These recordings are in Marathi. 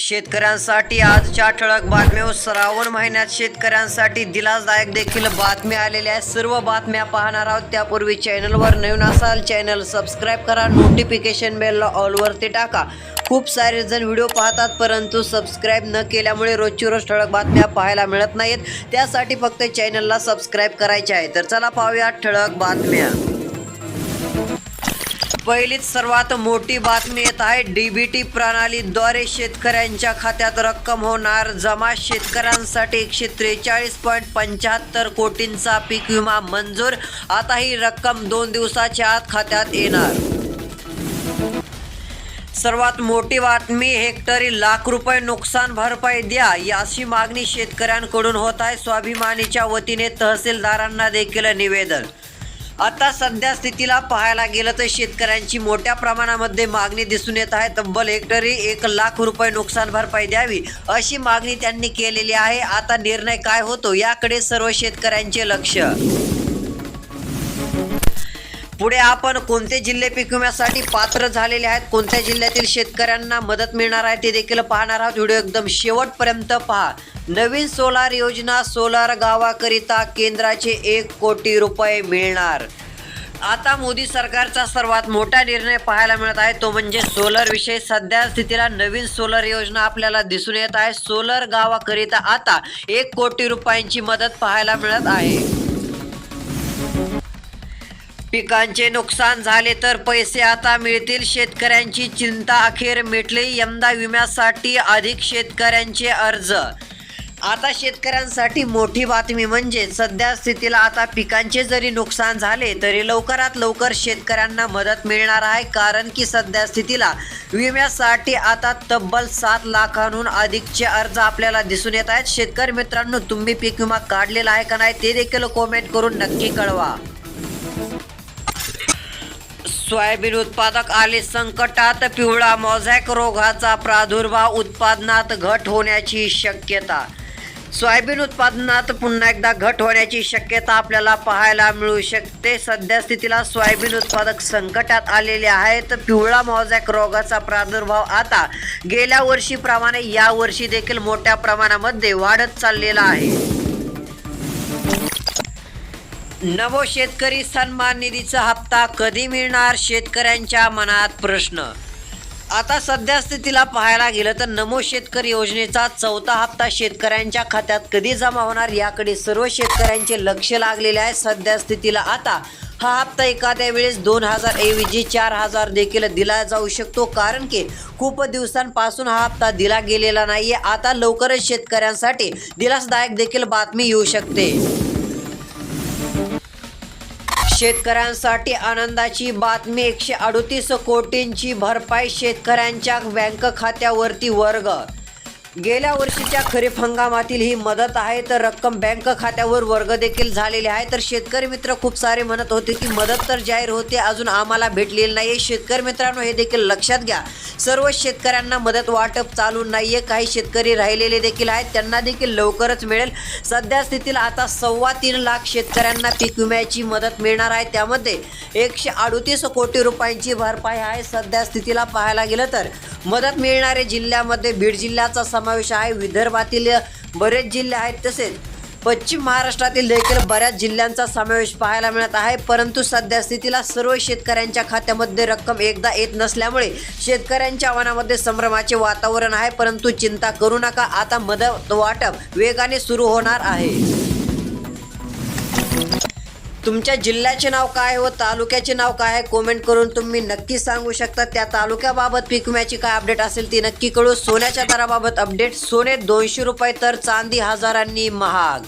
शेतकऱ्यांसाठी आजच्या ठळक बातम्या श्रावण महिन्यात शेतकऱ्यांसाठी दिलासदायक देखील बातम्या आलेल्या आहेत सर्व बातम्या पाहणार आहोत. त्यापूर्वी चॅनलवर नवीन असाल चॅनल सबस्क्राईब करा नोटिफिकेशन बेलला ऑलवरती टाका. खूप सारे जण व्हिडिओ पाहतात परंतु सबस्क्राईब न केल्यामुळे रोजची रोज ठळक बातम्या पाहायला मिळत नाहीत. त्यासाठी फक्त चॅनलला सबस्क्राईब करायचे आहे. तर चला पाहूया ठळक बातम्या. पहिलीच सर्वात मोठी बातमी येत आहे. डीबीटी प्रणालीद्वारे शेतकऱ्यांच्या खात्यात रक्कम होणार. जमा शेतकऱ्यांसाठी एकशे त्रेचाळीस पॉईंट पंच्याहत्तर कोटींचा पीक विमा मंजूर. आता ही रक्कम दोन दिवसाच्या आत खात्यात येणार. सर्वात मोठी बातमी हेक्टरी लाख रुपये नुकसान भरपाई द्या याची मागणी शेतकऱ्यांकडून होत आहे. स्वाभिमानीच्या वतीने तहसीलदारांना देखील निवेदन. आता सध्या स्थितीला पाहायला गेलं तर शेतकऱ्यांची मोठ्या प्रमाणामध्ये मागणी दिसून येत आहे. तब्बल हेक्टरी एक लाख रुपये नुकसान भरपाई द्यावी अशी मागणी त्यांनी केलेली आहे. आता निर्णय काय होतो? याकडे सर्व शेतकऱ्यांचे लक्ष. पुढे आपण कोणते जिल्हे पिकविण्यासाठी पात्र झालेले आहेत? कोणत्या जिल्ह्यातील शेतकऱ्यांना मदत मिळणार आहे? ते देखील पाहणार आहोत. व्हिडिओ एकदम शेवटपर्यंत पहा. नवीन सोलार योजना सोलार गावाकरिता केंद्राचे एक कोटी रुपये मिळणार. आता मोदी सरकारचा सर्वात मोठा निर्णय पाहायला मिळत आहे. तो म्हणजे सोलर विषय सध्या स्थितीला नवीन सोलर योजना आपल्याला दिसून येत आहे. सोलर गावाकरिता आता एक कोटी रुपयांची मदत पाहायला मिळत आहे. पिकांचे नुकसान झाले तर पैसे आता मिळतील. शेतकऱ्यांची चिंता अखेर मिटली. यंदा विम्यासाठी अधिक शेतकऱ्यांचे अर्ज. आता शेतकऱ्यांसाठी मोठी बातमी म्हणजे सध्या स्थितीला आता पिकांचे जरी नुकसान झाले तरी लवकरात लवकर शेतकऱ्यांना मदत मिळणार आहे. कारण की सध्या स्थितीला विम्यासाठी आता तब्बल सात लाखांहून अधिकचे अर्ज आपल्याला दिसून येत आहेत. शेतकरी मित्रांनो तुम्ही पीक विमा काढलेला आहे का नाही ते देखील कॉमेंट करून नक्की कळवा. सोयाबीन उत्पादक आले संकटात पिवळा मोझॅक रोगाचा प्रादुर्भाव उत्पादनात घट होण्याची शक्यता. सोयाबीन उत्पादनात पुन्हा एकदा घट होण्याची शक्यता आपल्याला पाहायला मिळू शकते. सध्या स्थितीला सोयाबीन उत्पादक संकटात आलेले आहेत. पिवळा मोझॅक रोगाचा प्रादुर्भाव आता गेल्या वर्षीप्रमाणे यावर्षी देखील मोठ्या प्रमाणामध्ये वाढत चाललेला आहे. नवो शेतकरी सन्मान निधीचा हप्ता कधी मिळणार? शेतकऱ्यांच्या मनात प्रश्न. आता सध्या स्थितीला पाहायला गेलं तर नमो शेतकरी योजनेचा चौथा हप्ता शेतकऱ्यांच्या खात्यात कधी जमा होणार? याकडे सर्व शेतकऱ्यांचे लक्ष लागलेले आहे सध्या स्थितीला. आता हा हप्ता एखाद्या वेळेस दोन हजार ऐवजी चार हजार देखील दिला जाऊ शकतो. कारण की खूप दिवसांपासून हा हप्ता दिला गेलेला नाहीये. आता लवकरच शेतकऱ्यांसाठी दिलासदायक देखील बातमी येऊ शकते. शेतकऱ्यांसाठी आनंदाची बातमी एकशे अडतीस कोटींची भरपाई शेतकऱ्यांच्या बँक खात्यावरती वर्ग गेल्या वर्षीच्या खरीप हंगामातील ही मदत आहे तर रक्कम बँक खात्यावर वर्ग देखील झालेली आहे. तर शेतकरी मित्र खूप सारे म्हणत होते की मदत तर जाहीर होते अजून आम्हाला भेटलेली नाही शेतकरी मित्रांनो हे देखील लक्षात घ्या. सर्व शेतकऱ्यांना मदत वाटप चालू नाही आहे काही शेतकरी राहिलेले देखील आहेत त्यांना देखील लवकरच मिळेल. सध्या स्थितीला आता सव्वा तीन लाख शेतकऱ्यांना पीक विम्याची मदत मिळणार आहे. त्यामध्ये एकशे अडतीस कोटी रुपयांची भरपाई आहे. सध्या स्थितीला पाहायला गेलं तर मदत मिळणारे जिल्ह्यामध्ये बीड जिल्ह्याचा समावेश आहे. विदर्भातील बरेच जिल्हे आहेत तसेच पश्चिम महाराष्ट्रातील देखील बऱ्याच जिल्ह्यांचा समावेश पाहायला मिळत आहे. परंतु सध्या स्थितीला सर्व शेतकऱ्यांच्या खात्यामध्ये रक्कम एकदा येत नसल्यामुळे शेतकऱ्यांच्या मनामध्ये संभ्रमाचे वातावरण आहे. परंतु चिंता करू नका. आता मदत वाटप वेगाने सुरू होणार आहे. तुमच्या जिल्ह्याचे नाव काय व तालुक्याचे नाव काय आहे? कमेंट करून तुम्ही नक्की सांगू शकता. त्या तालुक्याबाबत पीक विम्याची काय अपडेट असेल ती नक्की कळू सोन्याच्या दराबाबत अपडेट सोने दोनशे रुपये तर चांदी हजारांनी महाग.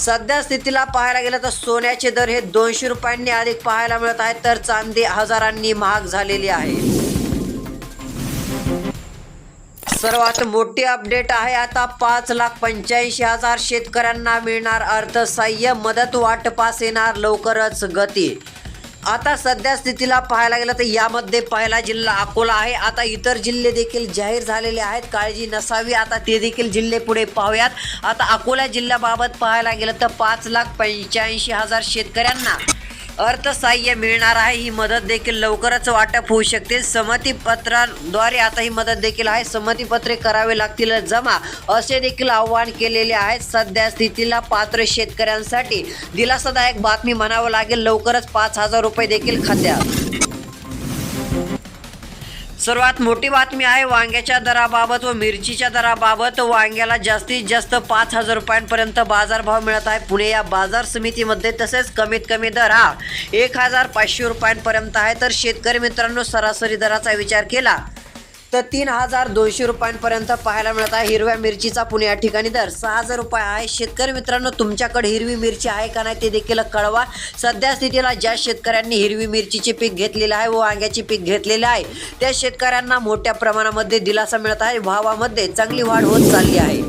सध्या स्थितीला पाहायला गेलं तर सोन्याचे दर हे दोनशे रुपयांनी अधिक पाहायला मिळत आहेत तर चांदी हजारांनी महाग झालेली आहे. सर्वात मोठी अपडेट आहे आता पाच लाख पंच्याऐंशी हजार शेतकऱ्यांना मिळणार अर्थसहाय्य मदत वाटपास येणार लवकरच गती. आता सध्या स्थितीला पाहायला गेलं तर यामध्ये पहिला जिल्हा अकोला आहे. आता इतर जिल्हे देखील जाहीर झालेले आहेत. काळजी नसावी. आता ते देखील जिल्हे पुढे पाहूयात. आता अकोला जिल्ह्याबाबत पाहायला गेलं तर पाच लाख पंच्याऐंशी हजार शेतकऱ्यांना अर्थसहाय्य मिळणार आहे. ही मदत देखील लवकरच वाटप होऊ शकते संमतीपत्राद्वारे आता ही मदत देखील आहे. संमतीपत्रे करावे लागतील. जमा असे देखील आवाहन केलेले आहेत सध्या स्थितीला पात्र शेतकऱ्यांसाठी दिलासादायक बातमी म्हणावं लागेल. लवकरच पाच हजार रुपये देखील खात्यात. सर्वात मोठी बातमी आहे वांग्याच्या दराबाबत व मिरचीच्या दराबाबत. वांग्याला जास्तीत जास्त पाच हजार रुपयांपर्यंत बाजारभाव मिळत आहे. पुणे या बाजार समितीमध्ये तसेच कमीत कमी दर हा एक हजार पाचशे रुपयांपर्यंत आहे. तर शेतकरी मित्रांनो सरासरी दराचा विचार केला तर तीन हजार दोनशे रुपयांपर्यंत पाहायला मिळत आहे. हिरव्या मिरचीचा पुणे या ठिकाणी दर सहा हजार रुपये आहे. शेतकरी मित्रांनो तुमच्याकडे हिरवी मिरची आहे का नाही ते देखील कळवा. सध्या स्थितीला ज्या शेतकऱ्यांनी हिरवी मिरचीचे पीक घेतलेले आहे व वांग्याचे पीक घेतलेले आहे त्या शेतकऱ्यांना मोठ्या प्रमाणामध्ये दिलासा मिळत आहे. भावामध्ये चांगली वाढ होत चालली आहे.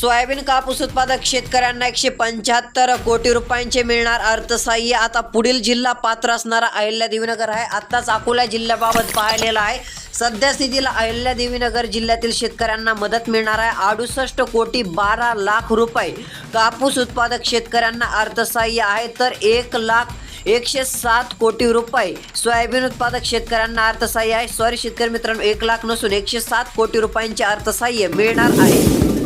सोयाबीन कापूस उत्पादक शेतकऱ्यांना एकशे पंच्याहत्तर कोटी रुपयांचे मिळणार अर्थसहाय्य. आता पुढील जिल्हा पात्र असणारा अहिल्या देवीनगर आहे. आत्ताच अकोला जिल्ह्याबाबत पाहिलेला आहे. सध्या स्थितीला अहिल्यादेवीनगर जिल्ह्यातील शेतकऱ्यांना मदत मिळणार आहे. अडुसष्ट कोटी बारा लाख रुपये कापूस उत्पादक शेतकऱ्यांना अर्थसहाय्य आहे. तर एक लाख एकशे सात कोटी रुपये सोयाबीन उत्पादक शेतकऱ्यांना अर्थसहाय्य आहे. सॉरी शेतकरी मित्रांनो एक लाख नसून एकशे सात कोटी रुपयांचे अर्थसहाय्य मिळणार आहे.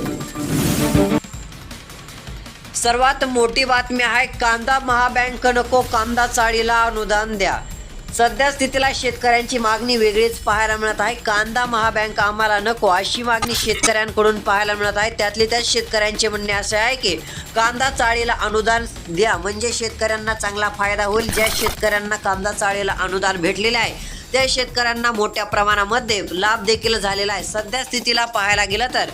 सर्वात मोठी बातमी आहे कांदा महाबँक नको कांदा चाळीला अनुदान द्या. सध्या स्थितीला शेतकऱ्यांची मागणी वेगळीच पाहायला मिळत आहे. कांदा महाबँक आम्हाला नको अशी मागणी शेतकऱ्यांकडून पाहायला मिळत आहे. त्यातले त्याच शेतकऱ्यांचे म्हणणे असे आहे की कांदा चाळीला अनुदान द्या म्हणजे शेतकऱ्यांना चांगला फायदा होईल. ज्या शेतकऱ्यांना कांदा चाळीला अनुदान भेटलेले आहे त्या शेतकऱ्यांना मोठ्या प्रमाणामध्ये लाभ देखील झालेला आहे. सध्या स्थितीला पाहायला गेलं तर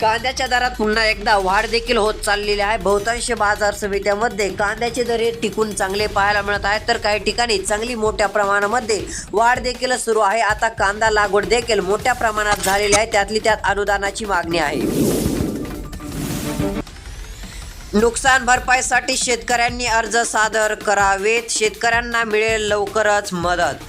कांद्याच्या दरात पुन्हा एकदा वाढ देखील होत चाललेली आहे. बहुतांश बाजार समित्यामध्ये कांद्याचे दर हे टिकून चांगले पाहायला मिळत आहेत. तर काही ठिकाणी चांगली मोठ्या प्रमाणामध्ये वाढ देखील सुरू आहे. आता कांदा लागवड देखील मोठ्या प्रमाणात झालेली आहे. त्यातली त्यात अनुदानाची मागणी आहे. नुकसान भरपाईसाठी शेतकऱ्यांनी अर्ज सादर करावेत. शेतकऱ्यांना मिळेल लवकरच मदत.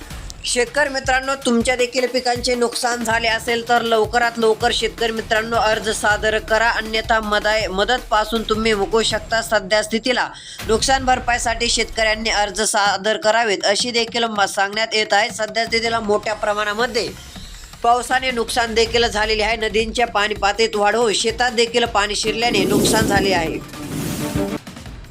शेतकरी मित्रांनो तुमच्या देखील पिकांचे नुकसान झाले असेल तर लवकरात लवकर शेतकरी मित्रांनो अर्ज सादर करा. अन्यथा मदाय मदत पासून तुम्ही मुकू शकता सध्या स्थितीला. नुकसान भरपाईसाठी शेतकऱ्यांनी अर्ज सादर करावेत अशी देखील म- सांगण्यात येत आहे. सध्या स्थितीला मोठ्या प्रमाणामध्ये पावसाने नुकसान देखील झालेले आहे. नदींच्या पाणी पातळीत वाढ होऊन शेतात देखील पाणी शिरल्याने नुकसान झाले आहे.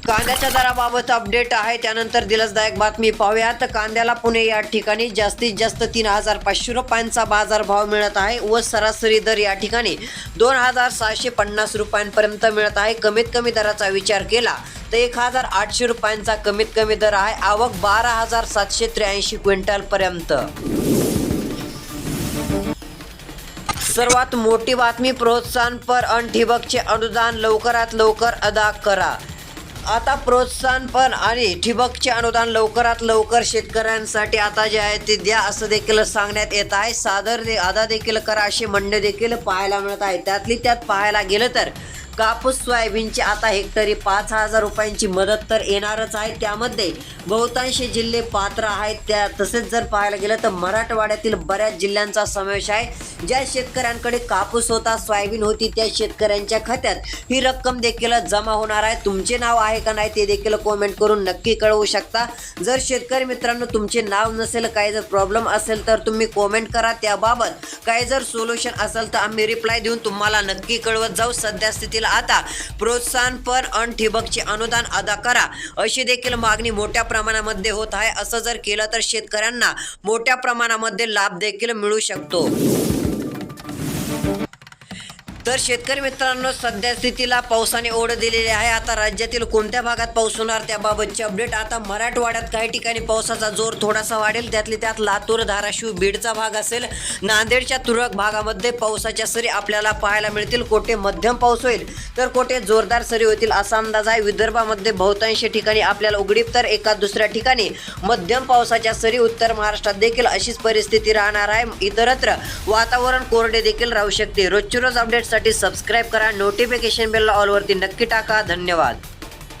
कांद्याच्या दराबाबत अपडेट आहे. त्यानंतर दिलासदायक बातमी पाहूयात. कांद्याला पुणे या ठिकाणी जास्तीत जास्त तीन हजार पाचशे रुपयांचा बाजारभाव मिळत आहे व सरासरी दर या ठिकाणी दोन हजार सहाशे पन्नास रुपयांपर्यंत मिळत आहे. कमीत कमी दराचा विचार केला तर एक हजार आठशे रुपयांचा कमीत कमी दर आहे. आवक बारा हजार सातशे त्र्याऐंशी क्विंटलपर्यंत. सर्वात मोठी बातमी प्रोत्साहनपर अन ठिबकचे अनुदान लवकरात लवकर अदा करा. आता प्रोत्साहन पण आणि ठिबकचे अनुदान लवकरात लवकर शेतकऱ्यांसाठी आता जे आहे ते द्या असं देखील सांगण्यात येत आहे. सादर दे अदा देखील करा अशी म्हणणे देखील पाहायला मिळत आहे. त्यातली त्यात पाहायला गेलं तर कापूस सोयाबीनची आता हेक्टरी पाच हजार रुपयांची मदत तर येणारच आहे. त्यामध्ये बहुतांशी जिल्हे पात्र आहेत. त्या तसेच जर पाहायला गेलं तर मराठवाड्यातील बऱ्याच जिल्ह्यांचा समावेश आहे. ज्या शेतकऱ्यांकडे कापूस होता सोयाबीन होती त्या शेतकऱ्यांच्या खात्यात ही रक्कम देखील जमा होणार आहे. तुमचे नाव आहे का नाही ते देखील कॉमेंट करून नक्की कळवू शकता. जर शेतकरी मित्रांनो तुमचे नाव नसेल काही जर प्रॉब्लेम असेल तर तुम्ही कॉमेंट करा. त्याबाबत काही जर सोल्युशन असेल तर आम्ही रिप्लाय देऊन तुम्हाला नक्की कळवत जाऊ. सध्या स्थितीला आता प्रोत्साहनपर अन ठिबकचे अनुदान अदा करा. अशी देखील मागणी मोठ्या प्रमाणामध्ये होत आहे. असं जर केलं तर शेतकऱ्यांना मोठ्या प्रमाणामध्ये लाभ देखील मिळू शकतो. तर शेतकरी मित्रांनो सध्या स्थितीला पावसाने ओढ दिलेली आहे. आता राज्यातील कोणत्या भागात पाऊस होणार त्याबाबतचे अपडेट आता मराठवाड्यात काही ठिकाणी पावसाचा जोर थोडासा वाढेल. त्यातली त्यात लातूर धाराशिव बीडचा भाग असेल. नांदेडच्या तुरळक भागामध्ये पावसाच्या सरी आपल्याला पाहायला मिळतील. कोठे मध्यम पाऊस होईल तर कोठे जोरदार सरी होतील असा अंदाज आहे. विदर्भामध्ये बहुतांश ठिकाणी आपल्याला उघडीप तर एका दुसऱ्या ठिकाणी मध्यम पावसाच्या सरी उत्तर महाराष्ट्रात देखील अशीच परिस्थिती राहणार आहे. इतरत्र वातावरण कोरडे देखील राहू शकते. रोजची रोज अपडेटसाठी सबस्क्राईब करा नोटिफिकेशन बेलला ऑलवरती नक्की टाका. धन्यवाद.